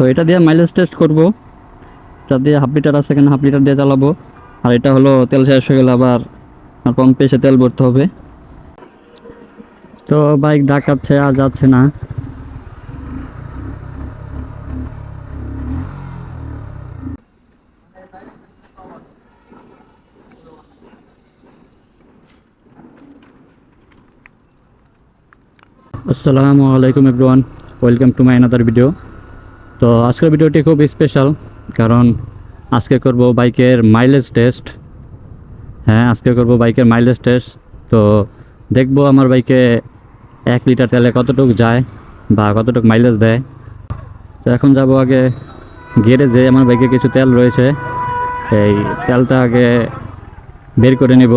তো এটা দিয়ে মাইলেজ টেস্ট করব। এটা দিয়ে হাফ লিটার আছে কিনা হাফ লিটার দিয়ে চালাবো আর এটা হলো তেল শেষ হয়ে গেলে আবার পাম্পে এসে তেল ভরতে হবে। তো বাইক ডাকাচ্ছে, আর যাচ্ছে না। আসসালামু আলাইকুম everyone welcome to my another video তো আজকের ভিডিওটি খুব স্পেশাল কারণ আজকে করব বাইকের মাইলেজ টেস্ট হ্যাঁ আজকে করব বাইকের মাইলেজ টেস্ট তো দেখব আমার বাইকে এক লিটার তেলে কতটুকু যায় বা কতটুকু মাইলেজ দেয়। তো এখন যাব আগে গ্যারেজে আমার বাইকে কিছু তেল রয়েছে। এই তেলটা আগে বের করে নেব।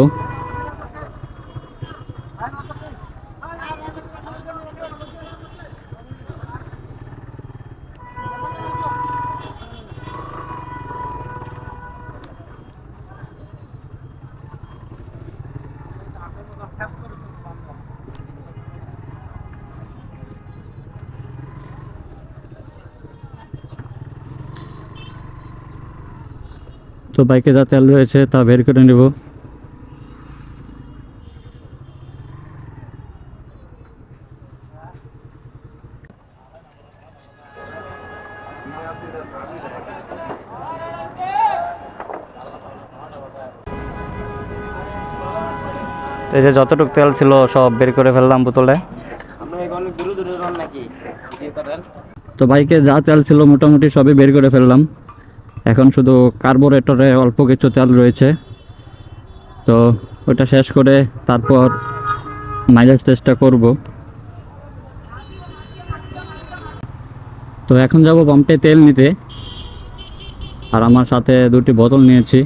বাইকে যা তেল রয়েছে তা বের করে নেব। এই যে যতটুকু তেল ছিল সব বের করে ফেললাম বোতলে। তো বাইকে যা তেল ছিল মোটামুটি সবই বের করে ফেললাম। এখন শুধু কার্বোরেটরে অল্প কিছু তেল রয়েছে। তো ওটা শেষ করে তারপর মাইলেজ টেস্টটা করব। তো এখন যাব পাম্পে তেল নিতে। আর আমার সাথে দুটি বোতল নিয়েছি।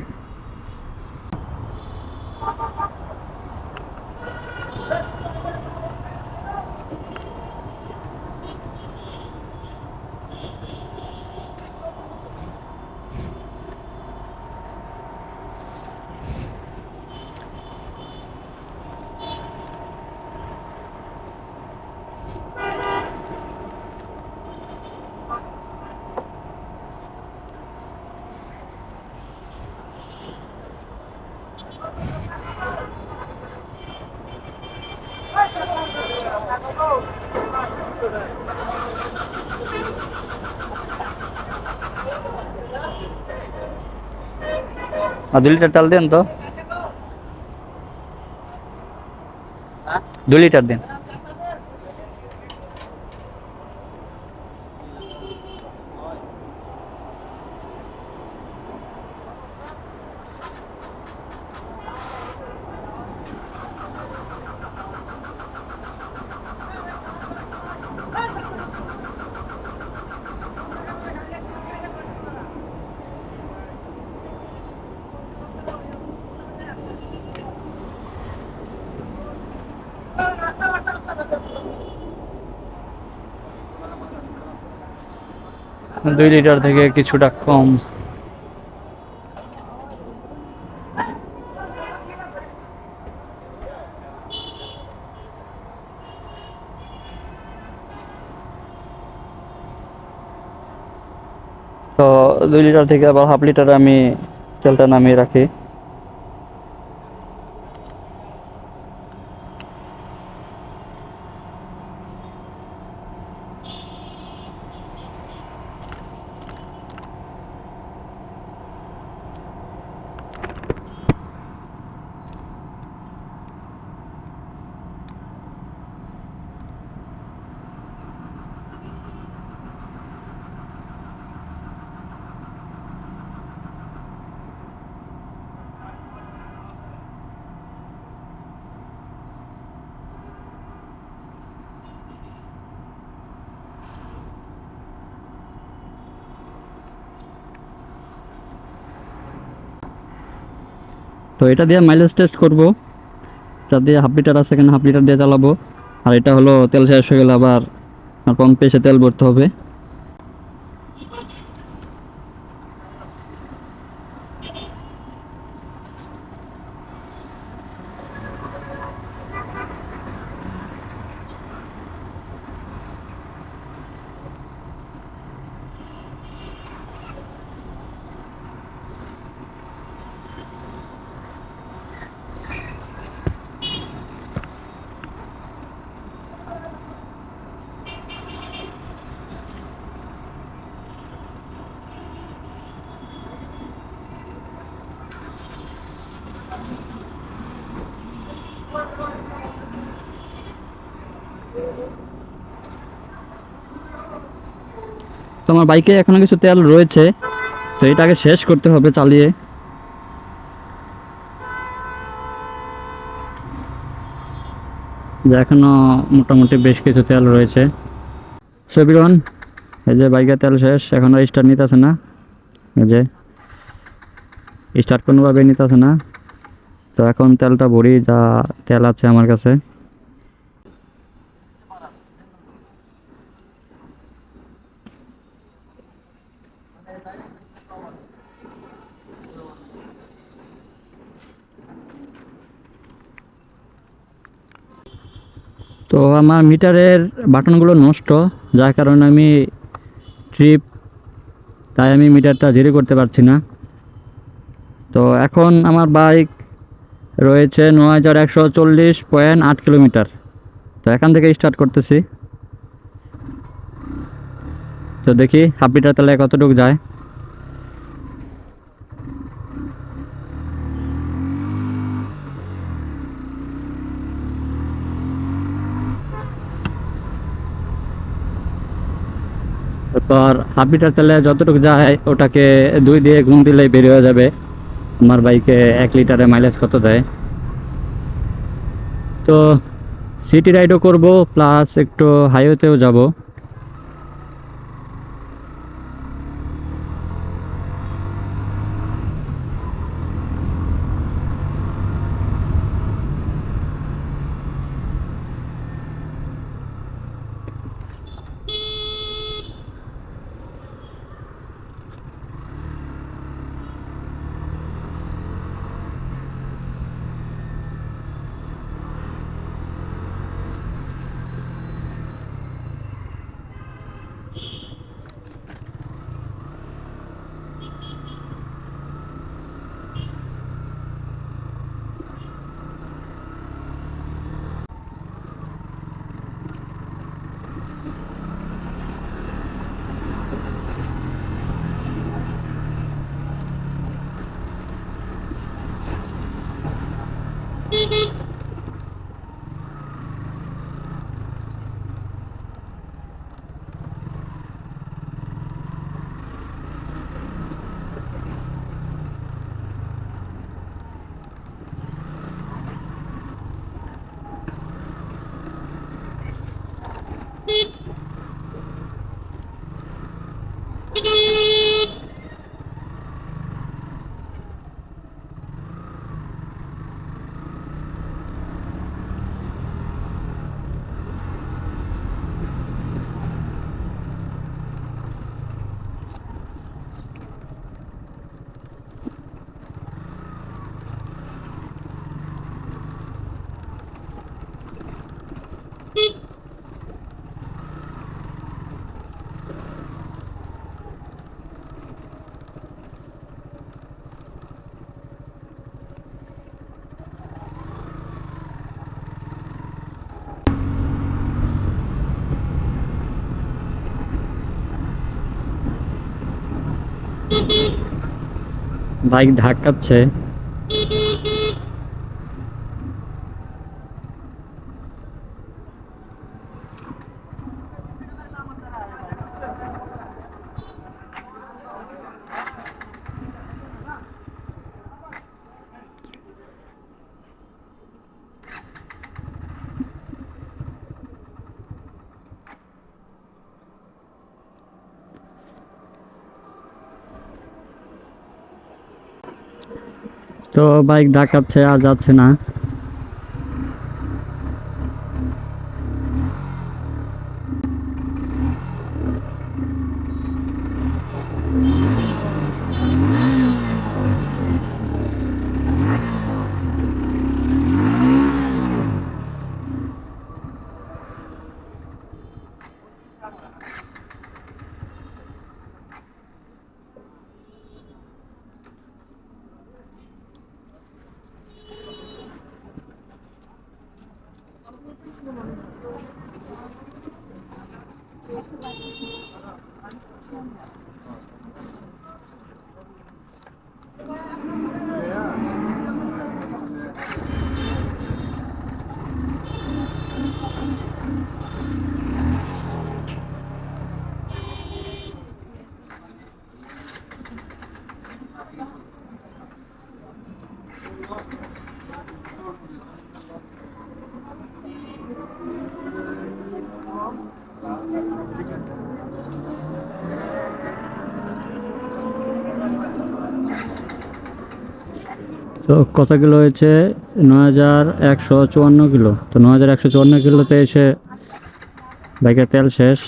আর দু লিটার তেল দেন তো। দু লিটার দিন। দুই লিটার থেকে কিছুটা কম। তো দুই লিটার থেকে আবার হাফ লিটার আমি তেলটা নামিয়ে রাখি। তো এটা দিয়ে মাইলেজ টেস্ট করব। এটা দিয়ে হাফ লিটার আছে কিনা হাফ লিটার দিয়ে চালাবো আর এটা হলো তেল শেষ হয়ে গেলে আবার পাম্পে এসে তেল ভরতে হবে। তো আমার বাইকে এখনও কিছু তেল রয়েছে, তো এটাকে শেষ করতে হবে চালিয়ে। যে এখনও মোটামুটি বেশ কিছু তেল রয়েছে। সেবিরন এই যে বাইকের তেল শেষ, এখনও স্টার্ট নিতেছে না। এই যে স্টার্ট কোনোভাবে নিতে নিতেছে না। তো এখন তেলটা ভরি, যা তেল আছে আমার কাছে। তো আমার মিটারের বাটনগুলো নষ্ট, যার কারণে আমি ট্রিপ তাই আমি মিটারটা জিরো করতে পারছি না। তো এখন আমার বাইক রয়েছে নয় হাজার একশো চল্লিশ পয়েন্ট আট কিলোমিটার তো এখান থেকে স্টার্ট করতেছি। তো দেখি হাফ তাহলে কতটুকু যায়? তারপর হাফ তেলে যতটুকু যায়, ওটাকে দুই দিয়ে গুণ দিলেই বের হয়ে যাবে। আমার বাইকে এক লিটারে মাইলেজ কত দেয়? তো সিটি রাইডও করব প্লাস একটু হাইওয়েতেও যাব। Beep beep. বাইক ধাক্কাচ্ছে। তো বাইক ডাকাচ্ছে আর যাচ্ছে না। Yeah. তো কত কিলো হয়েছে? নয় হাজার একশো চুয়ান্ন কিলো। তো নয় হাজার একশো চুয়ান্ন কিলোতে এসে বাইকের তেল শেষ।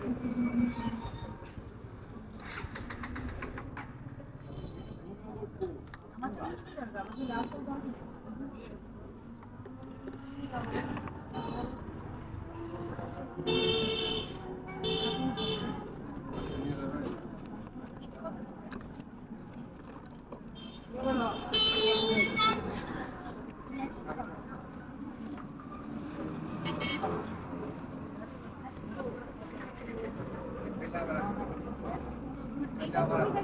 何?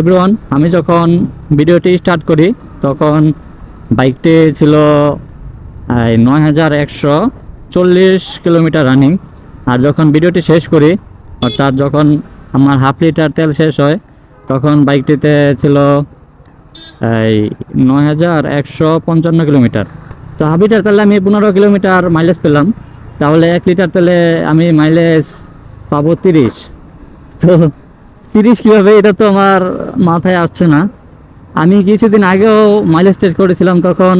এভরিওয়ান আমি যখন ভিডিওটি স্টার্ট করি, তখন বাইকটি ছিল নয় হাজার একশো চল্লিশ কিলোমিটার রানিং আর যখন ভিডিওটি শেষ করি, অর্থাৎ যখন আমার হাফ লিটার তেল শেষ হয়, তখন বাইকটিতে ছিল, এই নয় হাজার একশো পঞ্চান্ন কিলোমিটার। তো হাফ লিটার তেলে আমি পনেরো কিলোমিটার মাইলেজ পেলাম। তাহলে এক লিটার তেলে আমি মাইলেজ পাবো তিরিশ। তো তিরিশ কীভাবে এটা তো আমার মাথায় আসছে না। আমি কিছুদিন আগেও মাইলেজ টেস্ট করেছিলাম, তখন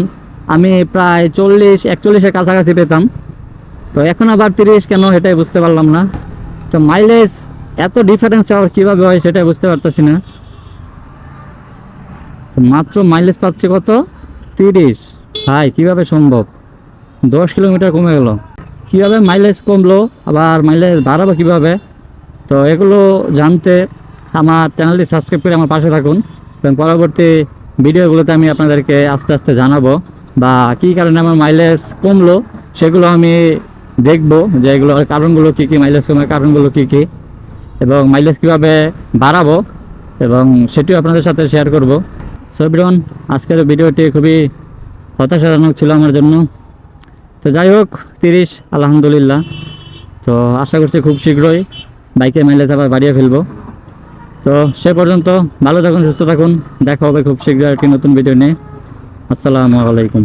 আমি প্রায় চল্লিশ, একচল্লিশের কাছাকাছি পেতাম। তো এখন আবার তিরিশ, কেন এটাই বুঝতে পারলাম না। তো মাইলেজ এত ডিফারেন্স আবার কীভাবে হয় সেটাই বুঝতে পারতেছি না। মাত্র মাইলেজ পাচ্ছে কত? তিরিশ। হাই কীভাবে সম্ভব? দশ কিলোমিটার কমে গেল। কীভাবে মাইলেজ কমলো? আবার মাইলেজ বাড়াবো কীভাবে? তো এগুলো জানতে আমার চ্যানেলটি সাবস্ক্রাইব করে আমার পাশে থাকুন। এবং পরবর্তী ভিডিওগুলোতে আমি আপনাদেরকে আস্তে আস্তে জানাব বা কী কারণে আমার মাইলেজ কমলো সেগুলো আমি দেখব যে এগুলোর কারণগুলো কী কী মাইলেজ কমার কারণগুলো কী কী এবং মাইলেজ কীভাবে বাড়াবো এবং সেটিও আপনাদের সাথে শেয়ার করব। সো এভরিওয়ান আজকের ভিডিওটি খুবই হতাশাজনক ছিল আমার জন্য। তো যাই হোক, তিরিশ, আলহামদুলিল্লাহ। তো আশা করছি খুব শীঘ্রই বাইকের মাইলেজ আবার বাড়িয়ে ফেলব। তো সে পর্যন্ত ভালো থাকুন, সুস্থ থাকুন। দেখা হবে খুব শীঘ্রই একটি নতুন ভিডিও নিয়ে। আসসালামু আলাইকুম।